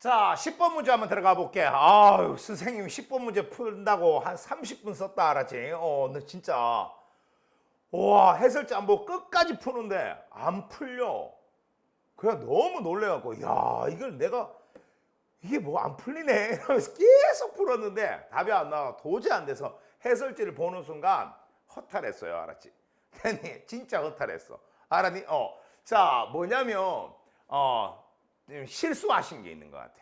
자, 10번 문제 한번 들어가 볼게. 아유, 선생님 10번 문제 푼다고 한 30분 썼다 알았지? 어, 너 진짜. 와, 안 보고 끝까지 푸는데 안 풀려. 그냥 너무 놀래갖고, 야, 이걸 내가 이게 뭐 안 풀리네. 이러면서 계속 풀었는데 답이 안 나와. 도저히 안 돼서 해설지를 보는 순간 허탈했어요. 알았지? 괜히 진짜 허탈했어. 알았니? 어. 자, 뭐냐면, 어, 좀 실수하신 게 있는 것 같아.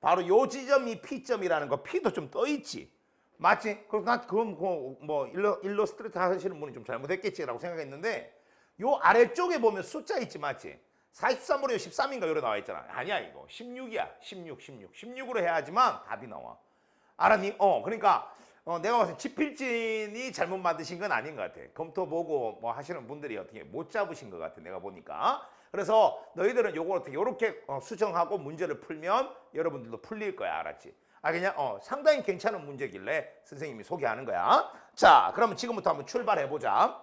바로 요 지점이 P점이라는 거, P도 좀 떠 있지. 맞지? 그럼 난 그건 그뭐 일러 일러스트레이터 하시는 분이 좀 잘못했겠지라고 생각했는데 요 아래쪽에 보면 숫자 있지 맞지? 43분의 13인가 요래 나와 있잖아. 아니야 이거 16이야. 16, 16. 16으로 해야지만 답이 나와. 알았니? 어 그러니까 어, 내가 봤을 때 지필진이 잘못 만드신 건 아닌 것 같아. 검토 보고 뭐 하시는 분들이 어떻게 못 잡으신 것 같아. 내가 보니까. 그래서 너희들은 요걸 어떻게 요렇게 어, 수정하고 문제를 풀면 여러분들도 풀릴 거야. 알았지? 아 그냥 어 상당히 괜찮은 문제길래 선생님이 소개하는 거야. 자, 그러면 지금부터 한번 출발해 보자.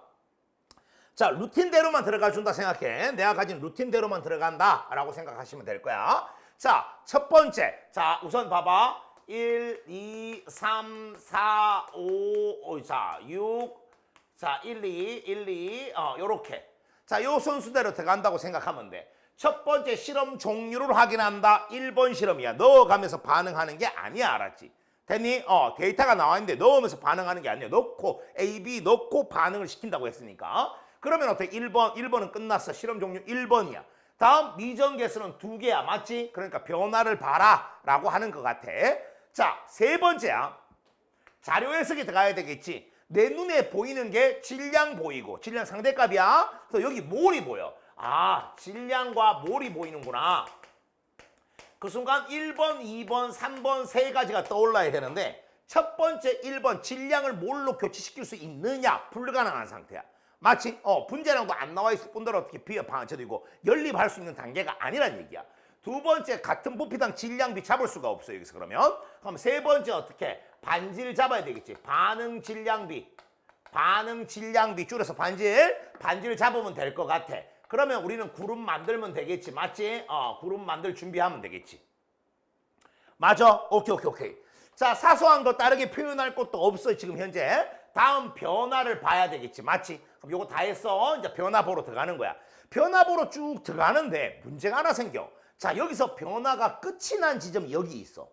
자, 루틴대로만 들어가 준다 생각해. 내가 가진 루틴대로만 들어간다라고 생각하시면 될 거야. 자, 첫 번째. 자, 우선 봐봐. 1, 2, 3, 4, 5, 5 자, 6. 자, 1, 2, 1, 2. 어, 요렇게. 자, 요 순수대로 들어간다고 생각하면 돼. 첫 번째 실험 종류를 확인한다. 1번 실험이야. 넣어가면서 반응하는 게 아니야. 알았지? 됐니? 어, 데이터가 나와 있는데 넣으면서 반응하는 게 아니야. 넣고 A, B 넣고 반응을 시킨다고 했으니까. 그러면 어떻게 1번, 1번은 끝났어. 실험 종류 1번이야. 다음 미정계수는 두 개야. 맞지? 그러니까 변화를 봐라. 라고 하는 것 같아. 자, 세 번째야. 자료 해석이 들어가야 되겠지. 내 눈에 보이는 게 질량 보이고 질량 상대값이야. 그래서 여기 몰이 보여. 아, 질량과 몰이 보이는구나. 그 순간 1번, 2번, 3번 세 가지가 떠올라야 되는데 첫 번째 1번 질량을 뭘로 교체시킬 수 있느냐 불가능한 상태야. 마치 어 분자량도 안 나와 있을 뿐더러 어떻게 비어 방쳐지고 연립할 수 있는 단계가 아니란 얘기야. 두 번째 같은 부피당 질량비 잡을 수가 없어 여기서 그러면 그럼 세 번째 어떻게 반지를 잡아야 되겠지. 반응 질량비. 반응 질량비 줄여서 반질 반지를 잡으면 될 것 같아. 그러면 우리는 구름 만들면 되겠지. 맞지? 어 구름 만들 준비하면 되겠지. 맞아? 오케이 오케이 오케이. 자 사소한 거 다르게 표현할 것도 없어 지금 현재. 다음 변화를 봐야 되겠지. 맞지? 그럼 요거 다 했어. 이제 변화 보러 들어가는 거야. 변화 보러 쭉 들어가는데 문제가 하나 생겨. 자 여기서 변화가 끝이 난 지점이 여기 있어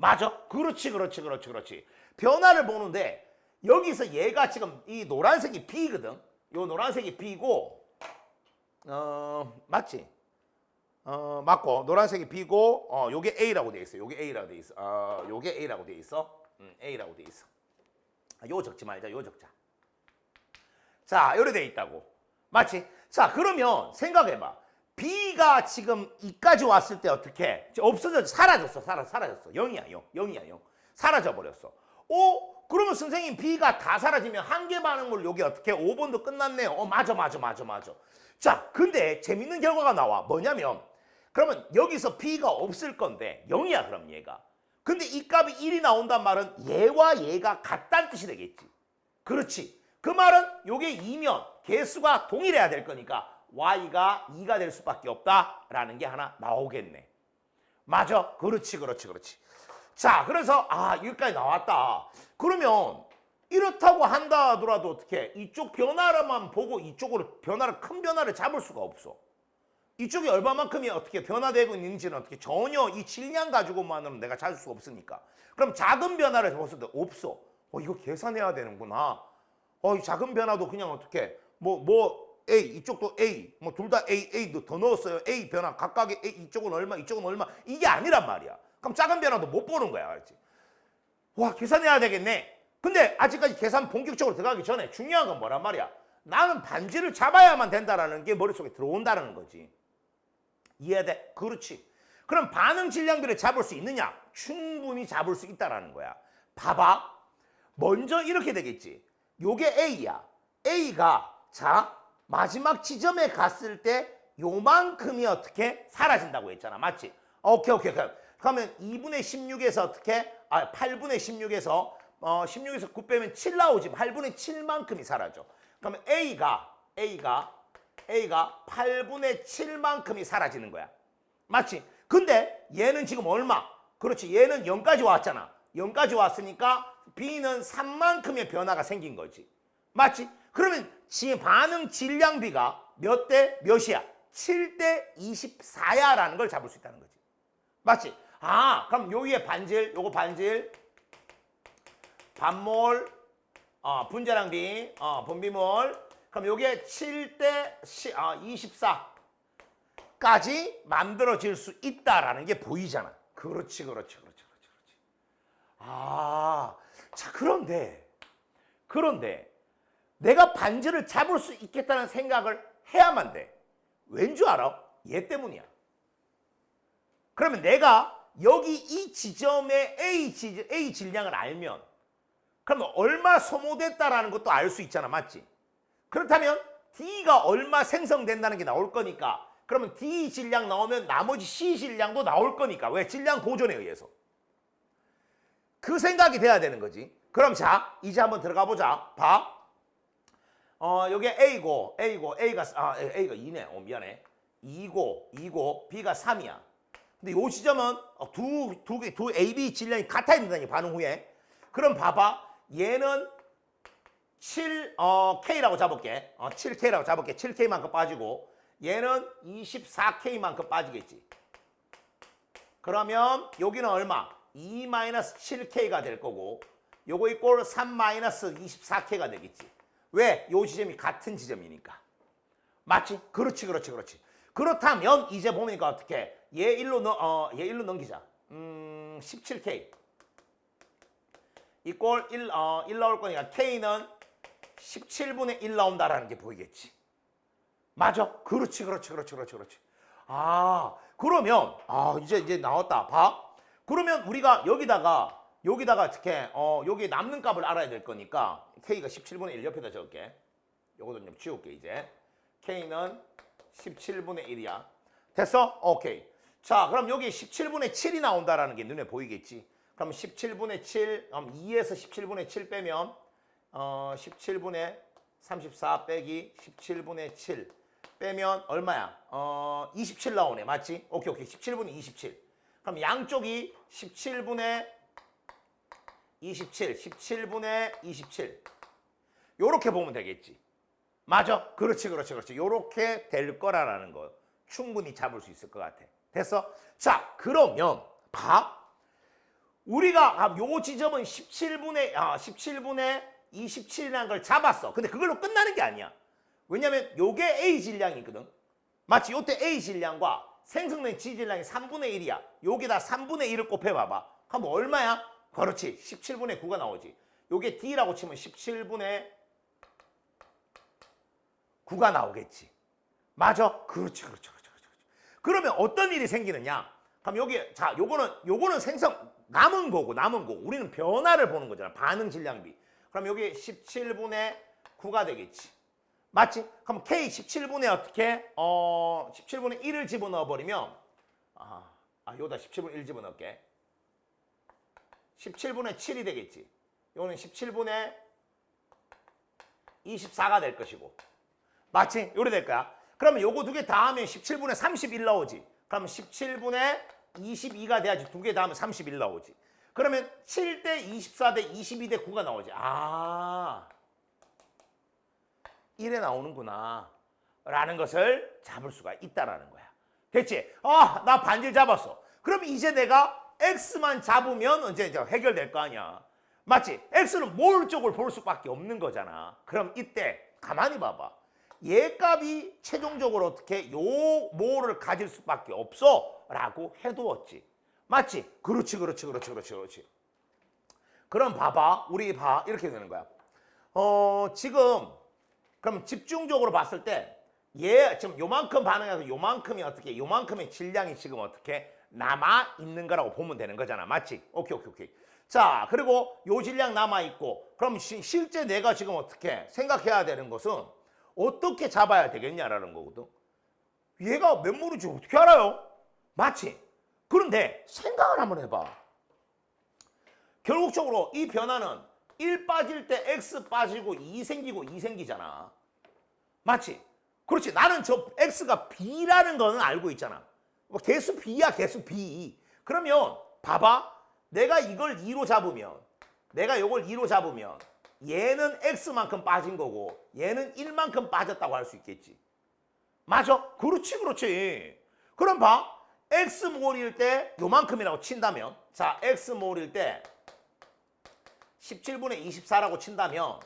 맞아? 그렇지 그렇지 그렇지 그렇지. 변화를 보는데 여기서 얘가 지금 이 노란색이 B거든? 요 노란색이 B고 어 맞지? 어 맞고 노란색이 B고 어 요게 A라고 돼 있어. 요게 A라고 돼 있어. 어 요게 A라고 돼 있어. 음, A라고 돼 있어. 아, 요 적지 말자 요 적자. 자 요래 돼 있다고. 맞지? 자 그러면 생각해 봐 B가 지금 이까지 왔을 때 어떻게? 없어졌 사라졌어 사라 사라졌어. 0이야 0 0이야 0 사라져 버렸어. 오 그러면 선생님 B가 다 사라지면 한계 반응물 여기 어떻게? 5번도 끝났네요. 어 맞아 맞아 맞아 맞아. 자 근데 재밌는 결과가 나와. 뭐냐면 그러면 여기서 B가 없을 건데 0이야 그럼 얘가. 근데 이 값이 1이 나온단 말은 얘와 얘가 같다는 뜻이 되겠지. 그렇지. 그 말은 요게 2면 개수가 동일해야 될 거니까 y가 2가 될 수밖에 없다라는 게 하나 나오겠네. 맞아. 그렇지, 그렇지, 그렇지. 자, 그래서 아 여기까지 나왔다. 그러면 이렇다고 한다 하더라도 어떻게 이쪽 변화만 보고 이쪽으로 변화를 큰 변화를 잡을 수가 없어. 이쪽이 얼마만큼이 어떻게 변화되고 있는지는 어떻게 전혀 이 질량 가지고만으로는 내가 찾을 수가 없으니까. 그럼 작은 변화를 봤을 때 없어. 어 이거 계산해야 되는구나. 어 이 작은 변화도 그냥 어떻게 뭐뭐 A 이쪽도 A 뭐 둘 다 A A도 더 넣었어요. A 변화 각각의 A 이쪽은 얼마 이쪽은 얼마 이게 아니란 말이야. 그럼 작은 변화도 못 보는 거야, 알지? 와 계산해야 되겠네. 근데 아직까지 계산 본격적으로 들어가기 전에 중요한 건 뭐란 말이야? 나는 반지를 잡아야만 된다라는 게 머릿속에 들어온다는 거지. 이해돼? 그렇지. 그럼 반응 질량비를 잡을 수 있느냐? 충분히 잡을 수 있다라는 거야. 봐봐. 먼저 이렇게 되겠지. 요게 A야. A가 자 마지막 지점에 갔을 때 요만큼이 어떻게 사라진다고 했잖아. 맞지? 오케이 오케이. 그러면 2분의 16에서 어떻게 아 8분의 16에서 어 16에서 9 빼면 7 나오지. 8분의 7만큼이 사라져. 그러면 A가 A가 A가 8분의 7만큼이 사라지는 거야. 맞지? 근데 얘는 지금 얼마? 그렇지. 얘는 0까지 왔잖아. 0까지 왔으니까 B는 3만큼의 변화가 생긴 거지. 맞지? 그러면 지금 반응 질량비가 몇 대 몇이야? 7대 24야라는 걸 잡을 수 있다는 거지. 맞지? 아, 그럼 여기에 반질, 요거 반질, 반몰, 어, 분자량비, 어, 분비몰. 그럼 요게 7대 아, 24까지 만들어질 수 있다라는 게 보이잖아. 그렇지, 그렇지, 그렇지, 그렇지, 그렇지. 아, 자, 그런데, 그런데 내가 반지를 잡을 수 있겠다는 생각을 해야만 돼. 왠 줄 알아? 얘 때문이야. 그러면 내가 여기 이 지점의 A, 지, A 질량을 알면 그러면 얼마 소모됐다라는 것도 알 수 있잖아. 맞지? 그렇다면 D가 얼마 생성된다는 게 나올 거니까 그러면 D 질량 나오면 나머지 C 질량도 나올 거니까 왜? 질량 보존에 의해서. 그 생각이 돼야 되는 거지. 그럼 자, 이제 한번 들어가 보자. 봐. 어, 여기 A고, A고, A가, 아, A가 2네. 어, 미안해. 2고, 2고, B가 3이야. 근데 요 지점은 어, 두, 두 개, 두 A, B 질량이 같아 있는다니, 반응 후에. 그럼 봐봐. 얘는 7, 어, K라고 잡을게. 어, 7K라고 잡을게. 7K만큼 빠지고. 얘는 24K만큼 빠지겠지. 그러면 여기는 얼마? 2-7K가 될 거고 요거 이꼴 3-24K가 되겠지. 왜? 요 지점이 같은 지점이니까. 맞지? 그렇지, 그렇지, 그렇지. 그렇다면 이제 보니까 어떻게? 얘 일로 넣, 어, 얘 일로 넘기자. 음, 17K. 이꼴 1, 어, 1 나올 거니까 K는 17분의 1 나온다라는 게 보이겠지. 맞아. 그렇지, 그렇지, 그렇지, 그렇지, 그렇지. 아, 그러면, 아, 이제, 이제 나왔다. 봐. 그러면 우리가 여기다가, 여기다가 어떻게, 어, 여기 남는 값을 알아야 될 거니까, K가 17분의 1 옆에다 적을게. 요거도 좀 지울게, 이제. K는 17분의 1이야. 됐어? 오케이. 자, 그럼 여기 17분의 7이 나온다라는 게 눈에 보이겠지? 그럼 17분의 7, 그럼 2에서 17분의 7 빼면, 어, 17분의 34 빼기 17분의 7 빼면 얼마야? 어, 27 나오네. 맞지? 오케이, 오케이. 17분의 27. 그럼 양쪽이 17분의 27, 17분의 27. 요렇게 보면 되겠지. 맞아? 그렇지, 그렇지, 그렇지. 요렇게 될 거라는 거 충분히 잡을 수 있을 것 같아. 됐어? 자, 그러면 봐. 우리가 아, 요 지점은 17분의 아, 17분의 27이라는 걸 잡았어. 근데 그걸로 끝나는 게 아니야. 왜냐면 요게 A 질량이거든. 마치 요때 A 질량과 생성된 G 질량이 3분의 1이야. 여기다 3분의 1을 곱해봐봐. 그럼 얼마야? 그렇지. 17분의 9가 나오지. 요게 D라고 치면 17분의 9가 나오겠지. 맞아? 그렇지, 그렇지, 그렇지, 그렇지. 그러면 어떤 일이 생기느냐? 그럼 여기, 자, 요거는, 요거는 생성, 남은 거고, 남은 거고. 우리는 변화를 보는 거잖아. 반응 질량비. 그럼 여기 17분의 9가 되겠지. 맞지? 그럼 K 17분의 어떻게? 어, 17분의 1을 집어넣어 버리면 아, 아, 요다 17분의 1 집어넣을게. 17분의 7이 되겠지. 요거는 17분의 24가 될 것이고. 맞지? 요래 될 거야. 그러면 요거 두 개 다 하면 17분의 31 나오지. 그럼 17분의 22가 돼야지. 두 개 다 하면 31 나오지. 그러면 7대 24대 22대 9가 나오지. 아. 1에 나오는구나. 라는 것을 잡을 수가 있다라는 거야. 됐지? 아, 나 반질 잡았어. 그럼 이제 내가 X만 잡으면 이제 해결될 거 아니야. 맞지? X는 뭘 쪽을 볼 수밖에 없는 거잖아. 그럼 이때 가만히 봐봐. 얘 값이 최종적으로 어떻게 요 뭐를 가질 수밖에 없어 라고 해두었지. 맞지? 그렇지, 그렇지, 그렇지, 그렇지, 그렇지. 그럼 봐봐. 우리 봐. 이렇게 되는 거야. 어, 지금 그럼 집중적으로 봤을 때 얘 지금 요만큼 반응해서 요만큼이 어떻게 요만큼의 질량이 지금 어떻게 남아 있는 거라고 보면 되는 거잖아. 맞지? 오케이, 오케이, 오케이. 자, 그리고 요 질량 남아 있고 그럼 시- 실제 내가 지금 어떻게 생각해야 되는 것은 어떻게 잡아야 되겠냐라는 거거든. 얘가 몇 모르지 어떻게 알아요? 맞지? 그런데 생각을 한번 해봐. 결국적으로 이 변화는 1 빠질 때 X 빠지고 2 생기고 2 생기잖아. 맞지? 그렇지. 나는 저 X가 B라는 거는 알고 있잖아. 뭐 개수 B야 개수 B. 그러면 봐봐. 내가 이걸 2로 잡으면 내가 이걸 2로 잡으면 얘는 X만큼 빠진 거고 얘는 1만큼 빠졌다고 할 수 있겠지. 맞아? 그렇지 그렇지. 그럼 봐. X몰일 때 요만큼이라고 친다면 자 X몰일 때 17분의 24라고 친다면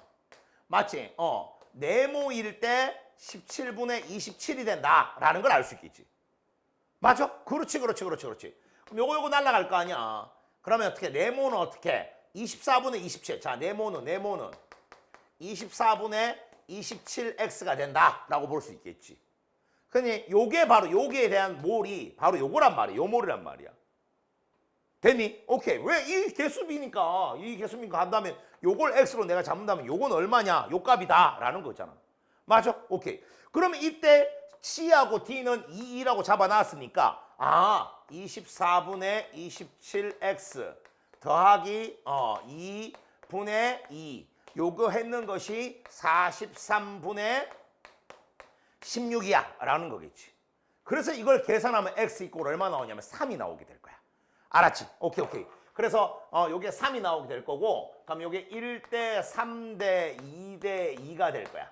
맞지? 어 네모일 때 17분의 27이 된다라는 걸 알 수 있겠지. 맞아? 그렇지, 그렇지, 그렇지, 그렇지. 그럼 요거 요거 날라갈 거 아니야. 그러면 어떻게? 네모는 어떻게? 24분의 27. 자, 네모는 네모는 24분의 27x가 된다라고 볼 수 있겠지. 그니 요게 바로 요게에 대한 몰이 바로 요거란 말이야. 요 몰이란 말이야. 됐니? 오케이. 왜 이 개수비니까 이 개수비니까 한다면 요걸 x로 내가 잡는다면 요건 얼마냐? 요 값이다라는 거잖아. 맞아? 오케이. 그러면 이때 C하고 D는 2, 2라고 잡아놨으니까 아 24분의 27x 더하기 어 2분의 2 요거 했는 것이 43분의 16이야 라는 거겠지. 그래서 이걸 계산하면 x 이꼴 얼마 나오냐면 3이 나오게 될 거야. 알았지? 오케이 오케이. 그래서 어 요게 3이 나오게 될 거고 그럼 요게 1대 3대 2대 2가 될 거야.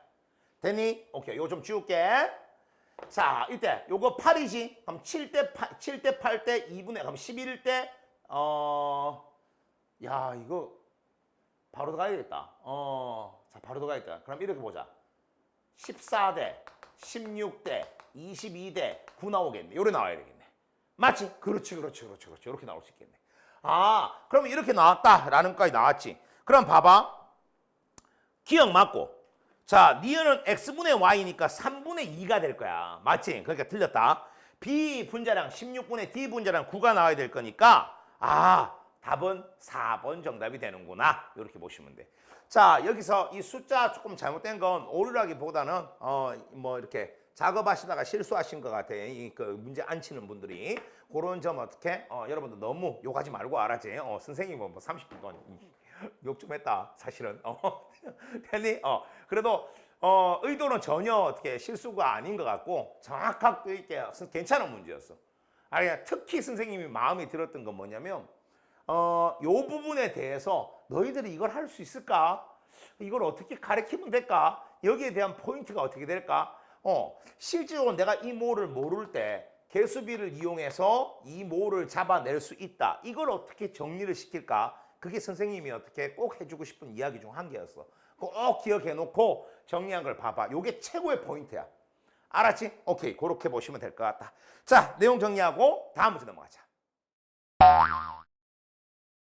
됐니? 오케이. 요거 좀 지울게. 자, 이때 요거 8이지. 그럼 7대 8, 7대 8대 2분의 그럼 11대 어 야, 이거 바로 가야겠다. 어. 자, 바로 가야겠다. 그럼 이렇게 보자. 14대 16대 22대 9 나오겠네. 요래 나와야 되겠네. 맞지? 그렇지, 그렇지, 그렇지, 그렇지. 이렇게 나올 수 있겠네. 아, 그럼 이렇게 나왔다라는 까지 나왔지. 그럼 봐봐. 기억 맞고. 자, 니은은 x분의 y니까 3분의 2가 될 거야. 맞지? 그러니까 틀렸다. b 분자량 16분의 d 분자량 9가 나와야 될 거니까 아, 답은 4번 정답이 되는구나. 이렇게 보시면 돼. 자, 여기서 이 숫자 조금 잘못된 건 오류라기보다는 어, 뭐 이렇게 작업하시다가 실수하신 것 같아. 이그 문제 안 치는 분들이 그런 점 어떻게 어, 여러분들 너무 욕하지 말고 알아지. 어, 선생님은 뭐 30분 동안 욕 좀 했다. 사실은. 어. 됐니? 어. 그래도 어, 의도는 전혀 어떻게 실수가 아닌 것 같고 정확하게 있게 괜찮은 문제였어. 아니 특히 선생님이 마음에 들었던 건 뭐냐면 어, 요 부분에 대해서 너희들이 이걸 할 수 있을까? 이걸 어떻게 가르치면 될까? 여기에 대한 포인트가 어떻게 될까? 어, 실제로 내가 이 모를 모를 때 개수비를 이용해서 이 모를 잡아낼 수 있다. 이걸 어떻게 정리를 시킬까? 그게 선생님이 어떻게 꼭 해주고 싶은 이야기 중 한 개였어. 꼭 기억해놓고 정리한 걸 봐봐. 요게 최고의 포인트야. 알았지? 오케이. 그렇게 보시면 될 것 같다. 자, 내용 정리하고 다음 문제 넘어가자.